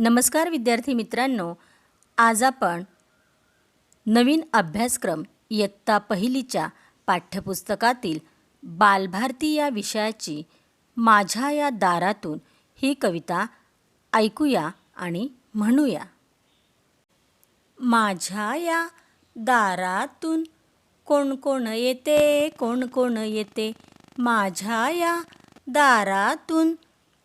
नमस्कार विद्यार्थी मित्रांनो आज आपण नवीन अभ्यासक्रम इयत्ता पहिलीच्या पाठ्यपुस्तकातील बालभारती या विषयाची माझ्या या दारातून ही कविता ऐकूया आणि म्हणूया. माझ्या या दारातून कोण कोण येते कोण कोण येते? माझ्या या दारातून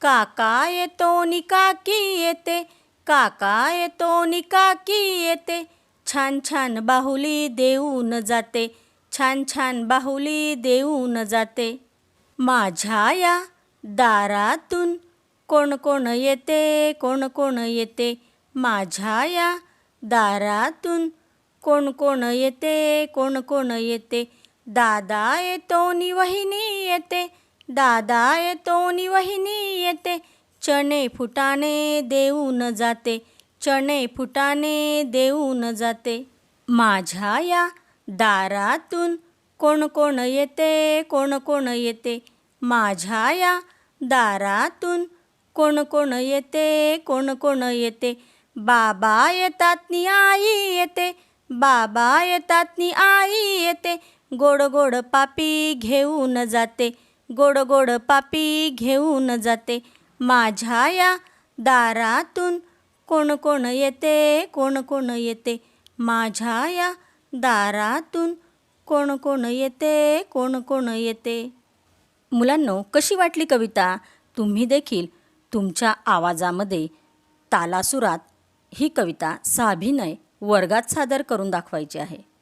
काका येतो निकाकी येते काका येतो निकाकी येते छान छान बाहुली देऊन जाते छान छान बाहुली देऊन जाते। माझ्या या दारातून कोण कोण येते कोण कोण येते? माझ्या या दारातून कोण कोण येते कोण कोण येते? दादा येतो नि वहिनी येते दादा येतो नि वहिनी येते. चणे फुटाने देऊन जाते. चणे फुटाने देऊन जाते. माझ्या या दारातून कोण कोण येते कोण कोण येते. माझ्या या दारातून कोण कोण येते कोण कोण येते. बाबा येतात नि आई येते. बाबा येतात नि आई येते. गोड गोड पापी घेऊन जाते. गोड गोड पापी घेऊन जाते. माझ्या या दारातून कोण कोण येते कोण कोण येते. माझ्या या दारातून कोण कोण येते कोण कोण येते. मुलांनो कशी वाटली कविता? तुम्ही देखील तुमच्या आवाजामध्ये तालासुरात ही कविता साभिनय वर्गात सादर करून दाखवायची आहे.